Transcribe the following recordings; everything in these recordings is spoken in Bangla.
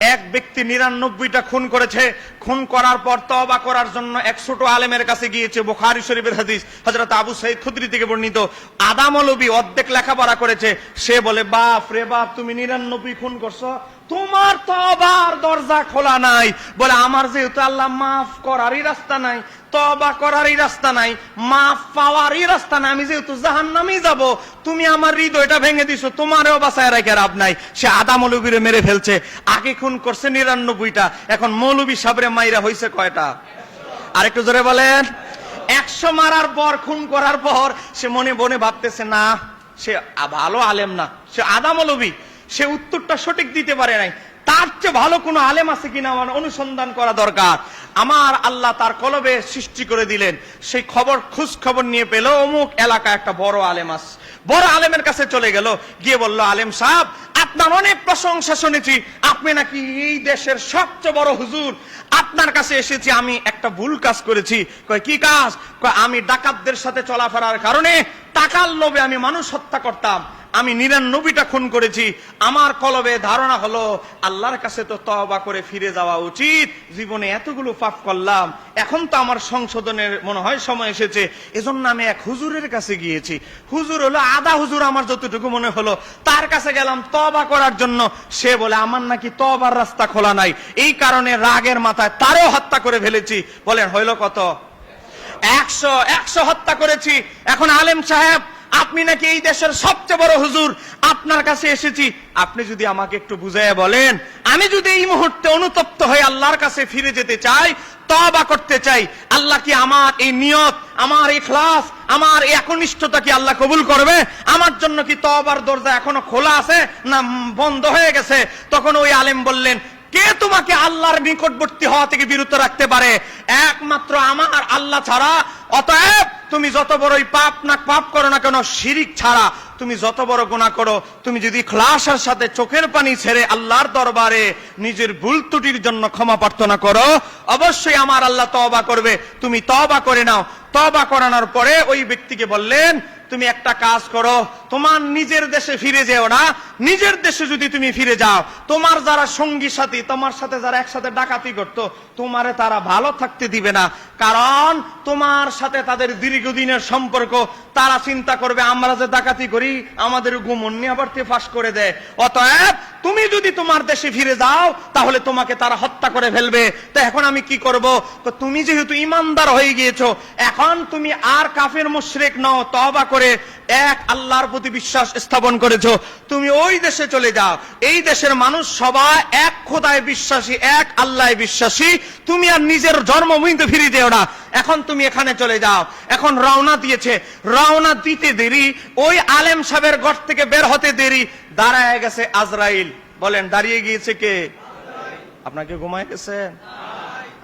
এক ব্যক্তি নিরানব্বইটা খুন করেছে খুন করার পর তবা করার জন্য এক ছোট আলেমের কাছে গিয়েছে বোখারি শরীফের হাদিস। হজরত আবু সাইদ খুদরি থেকে বর্ণিত। আদামলবি অর্ধেক লেখাপড়া করেছে। সে বলে, বাপ রে বাপ, তুমি নিরানব্বই খুন করছ। তোমার তো আবার দরজা খোলা নাই। বলে, আমার যেহেতু আল্লাহ মাফ করারই রাস্তা নাই তবা করারই রাস্তা নাই, মাফ পাওয়ারই রাস্তা নাই, আমি যেহেতু জাহান নামই যাব, তুমি আমার হৃদয়টা ভেঙে দিছো, তোমারও বাসায় রেখে লাভ নাই। সে আদা মৌলবীরে মেরে ফেলছে। আগে খুন করছে নিরানব্বইটা, এখন মৌলবী সাবরে মাইরা হয়েছে কয়টা? আরেকটু জোরে বলেন। একশো মারার পর, খুন করার পর, সে মনে মনে ভাবতেছে, না, সে ভালো আলেম না। সে আদা সে উত্তরটা সঠিক দিতে পারে নাই। তার চেয়ে ভালো কোনো আলেম আছে কিনা আমার অনুসন্ধান করা দরকার। আমার আল্লাহ তার কলবে সৃষ্টি করে দিলেন। সেই খবর, খোঁজ খবর নিয়ে পেল অমুক এলাকা একটা বড় আলেম আস। বড় আলেমের কাছে চলে গেল, গিয়ে বলল, আলেম সাহেব, আপনার অনেক প্রশংসা শুনেছি। আপনি নাকি এই দেশের সবচেয়ে বড় হুজুর। আপনার কাছে এসেছি, আমি একটা ভুল কাজ করেছি। কয়, কি কাজ? কয়, আমি ডাকাতদের সাথে চলাফেরার কারণে টাকার লোভে আমি মানুষ হত্যা করতাম। আমি নিরানব্বইটা খুন করেছি। আমার কলবে ধারণা হলো, আল্লাহর কাছে তো তবা করে ফিরে যাওয়া উচিত। জীবনে এতগুলো পাপ করলাম। এখন তো আমার সংশোধনের, মনে হয়, সময় এসেছে। এজন্য আমি এক হুজুরের কাছে গিয়েছি। হুজুর হলো আদা হুজুর, আমার যতটুকু মনে হলো। তার কাছে গেলাম তবা করার জন্য। সে বলে, আমার নাকি তবার রাস্তা খোলা নাই। এই কারণে রাগের মাথায় তারও হত্যা করে ফেলেছি। বলেন, হইল কত? একশো একশো হত্যা করেছি। এখন আলেম সাহেব আপনি নাকি এই দেশের সবচেয়ে বড় হুজুর? আপনার কাছে এসেছি। আপনি যদি আমাকে একটু বুঝাইয়া বলেন, আমি যদি এই মুহূর্তে অনুতপ্ত হয়ে আল্লাহর কাছে ফিরে যেতে চাই তবা করতে চাই, আল্লাহ কি আমার এই নিয়ত, আমার এই ক্লাস আমার এই একনিষ্ঠতা কি আল্লাহ কবুল করবে? আমার জন্য কি তবার দরজা এখনও খোলা আছে না বন্ধ হয়ে গেছে? তখন ওই আলেম বললেন, কে তোমাকে আল্লাহর নিকটবর্তী হওয়া থেকে বিরত রাখতে পারে? একমাত্র আমার আল্লাহ ছাড়া। অতএব তুমি যত বড়ই পাপ না পাপ করো না কেন, শিরিক ছাড়া তুমি যত বড় গুণা করো, তুমি যদি খ্লাসের সাথে চোখের পানি ছেড়ে আল্লাহর দরবারে নিজের ভুল ত্রুটির জন্য ক্ষমা প্রার্থনা করো, অবশ্যই আমার আল্লাহ তবা করবে। তুমি তবা করে নাও। তবা করানোর পরে ওই ব্যক্তিকে বললেন তুমি একটা কাজ করো, তোমার নিজের দেশে ফিরে যেও না, নিজের দেশে যদি তুমি ফিরে যাও, তোমার যারা সঙ্গী সাথী, তোমার সাথে যারা একসাথে ডাকাতি করত, তোমারে তারা ভালো থাকতে দিবে না। কারণ তোমার সাথে তাদের দীর্ঘদিনের সম্পর্ক, তারা চিন্তা করবে, আমরা যে ডাকাতি করি, আমাদের গুমন নিয়ে আবার ফাঁস করে দেয়। অতএব তুমি যদি তোমার দেশে ফিরে যাও, তাহলে তোমাকে তারা হত্যা করে ফেলবে। তো এখন আমি কি করব? তুমি যেহেতু ইমানদার হয়ে গিয়েছো, এখন তুমি আর কাফের মুশরিক নও তবা করে এক আল্লাহর প্রতি বিশ্বাস স্থাপন করেছ। তুমি ওই দেশে চলে যাও। এই দেশের মানুষ সবাই এক খোদায় বিশ্বাসী, এক আল্লাহ বিশ্বাসী। তুমি আর নিজের জন্মভূমিতে ফিরে যেও না। এখন তুমি এখানে চলে যাও। এখন রওনা দিয়েছে। রওনা দিতে দেরি। ওই আলেম সাহেবের ঘর থেকে বের হতে দেরি। দাঁড়ায় গেছে আজরাইল। বলেন, দাঁড়িয়ে গিয়েছে কে? আপনাকে ঘুমায় গেছে?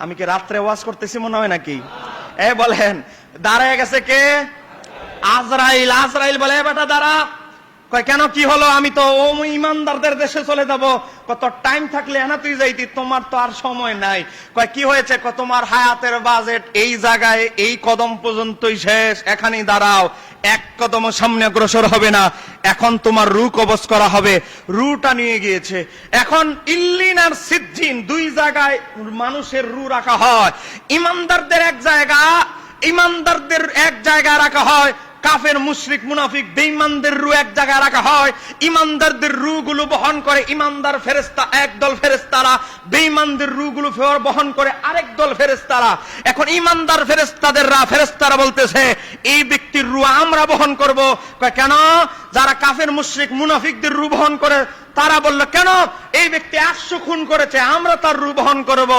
আমি কি রাত্রে ওয়াজ করতেছি মনে হয় নাকি? এ বলেন, দাঁড়ায় গেছে কে? আজরাইল। আজরাইল বলে বেটা, দাঁড়া। কেন কি হলো? আমি তো ও ইমানদারদের দেশে চলে যাব। কত টাইম থাকলে না তুই যাইতি, তোমার তো আর সময় নাই। কয়, কি হয়েছে? তোমার হায়াতের বাজেট এই জায়গায়, এই কদম পর্যন্তই শেষ। এখানেই দাঁড়াও। এক কদম সামনে অগ্রসর হবে না। এখন তোমার রু কবচ করা হবে। রুটা নিয়ে গিয়েছে। এখন ইল্লিন আর সিদ্ধিন দুই জায়গায় মানুষের রু রাখা হয়। ইমানদারদের এক জায়গা, ইমানদারদের এক জায়গায় রাখা হয়। কাফের, মুশরিক, মুনাফিক, বেঈমানদের রু এক জায়গায় রাখা হয়। ইমানদারদের রু গুলো বহন করে ইমানদার ফেরেস্তা এক দল ফেরেস্তারা বেঈমানদের রু গুলো বহন করে আরেক দল ফেরেস্তারা এখন ইমানদার ফেরেস্তাদের রা ফেরেস্তারা বলতেছে, এই ব্যক্তির রু আমরা বহন করব। কেন? যারা কাফের, মুশরিক, মুনাফিকদের রু বহন করে তারা বলল, কেন? এই ব্যক্তি একশো খুন করেছে, আমরা তার রু বহন করব।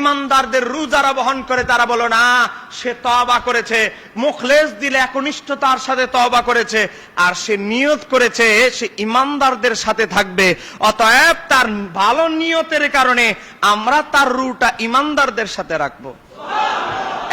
ইমানদারদের রু যারা বহন করে, তারা বলো না, সে তবা করেছে। মুখলেস দিলে একনিষ্ঠতার সাথে তবা করেছে, আর সে নিয়ত করেছে, সে ইমানদারদের সাথে থাকবে। অতএব তার ভালো নিয়তের কারণে আমরা তার রুটা ইমানদারদের সাথে রাখব।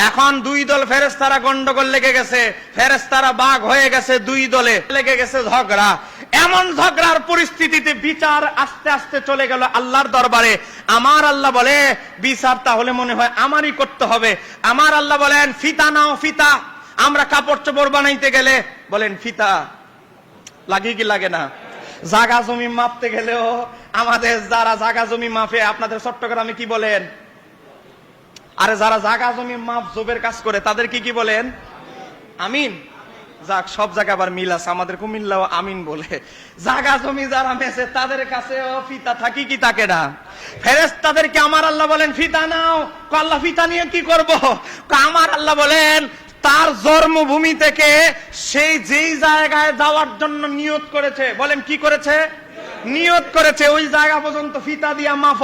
এখন দুই দল ফেরেস্তারা গন্ডগোল লেগে গেছে। ফেরেস্তারা বাঘ হয়ে গেছে দুই দলে। লেগে গেছে ঝগড়া। এমন ঝগড়ার পরিস্থিতিতে বিচার আস্তে আস্তে চলে গেল আল্লাহর দরবারে। আমার আল্লাহ বলে, বিচার তাহলে মনে হয় আমারই করতে হবে। আমার আল্লাহ বলেন, ফিতা নাও, ফিতা। আমরা কাপড় চোপড় বানাইতে গেলে বলেন, ফিতা। লাগে কি লাগে না? জাগা জমি মাপতে গেলেও আমাদের যারা জাগা জমি মাপে, আপনাদের চট্টগ্রামে কি বলেন? আরে যারা জাগা জমি মাপ, জোবের কাজ করে, তাদের কি কি বলেন? আমিন। যাক, সব জায়গায় আবার মিল আছে। আমাদের কুমিল্লাও আমিন বলে। জাগা জমি যারা মেছে তাদের কাছে ও ফিতা থাকি কি তাকে না? ফেরেস তাদেরকে আমার আল্লাহ বলেন, ফিতা নাও। আল্লাহ, ফিতা নিয়ে কি করব? আমার আল্লাহ বলেন, তার জন্মভূমি থেকে সেই যেই জায়গায় যাওয়ার জন্য নিয়ত করেছে। বলেন, কি করেছে? নিয়ত করেছে, ওই জায়গা পর্যন্ত ফিতা দিয়া মাফ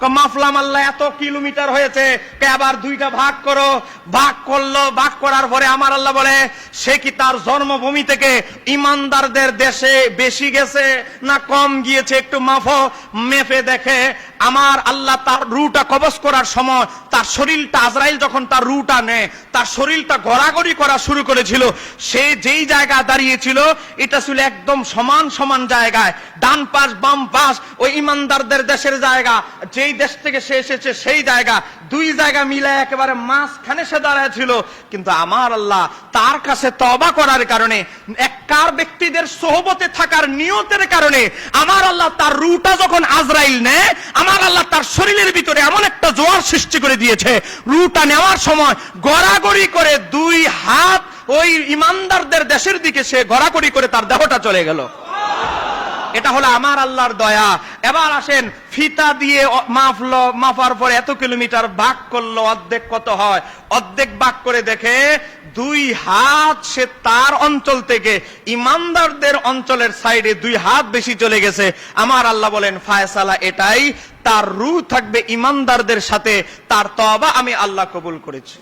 ক, মাফলাম আল্লাহ, এত কিলোমিটার হয়েছে আবার দুইটা ভাগ করো। ভাগ করল, ভাগ করার পরে আমার আল্লাহ বলে, সে কি তার জন্মভূমি থেকে ইমানদারদের দেশে বেশি গেছে না কম গিয়েছে? একটু মাফ মেপে দেখে। আমার আল্লাহ তার রুটা কবজ করার সময় তার শরীরটা, আজরাইল যখন তার রুটা নেয়, তার শরীরটা গড়াগড়ি করা শুরু করেছিল। সে যেই জায়গায় দাঁড়িয়েছিল, এটা ছিল একদম সমান সমান জায়গায়। ডান পাশ বাম পাশ ওই ইমানদারদের দেশের জায়গা। যেই দেশ থেকে সে এসেছে, সেই জায়গা। দুই জায়গা মিলে একেবারে মাঝখানে সে দাঁড়ায় ছিল কিন্তু আমার আল্লাহ, তার কাছে তবা করার কারণে এককার ব্যক্তিদের সোহবতে থাকার নিয়তের কারণে, আমার আল্লাহ তার রুটা যখন আজরাইল নেয়, আমার আল্লাহ তার শরীরের ভিতরে এমন একটা জোয়ার সৃষ্টি করে দিয়েছে। রুটা নেওয়ার সময় গড়াগড়ি করে দুই হাত ওই ইমানদারদের দেশের দিকে সে গড়াগড়ি করে তার দেহটা চলে গেল। এটা হলো আমার আল্লাহর দয়া। এবার আসেন, ফিতা দিয়ে মাপলো মাপার পরে এত কিলোমিটার বাক করল, অর্ধেক কত হয়? অর্ধেক বাক করে দেখে, দুই হাত সে তার অঞ্চল থেকে ইমানদারদের অঞ্চলের সাইডে দুই হাত বেশি চলে গেছে। আমার আল্লাহ বলেন, ফায়সালা এটাই, তার রু থাকবে ইমানদারদের সাথে, তার তবা আমি আল্লাহ কবুল করেছি।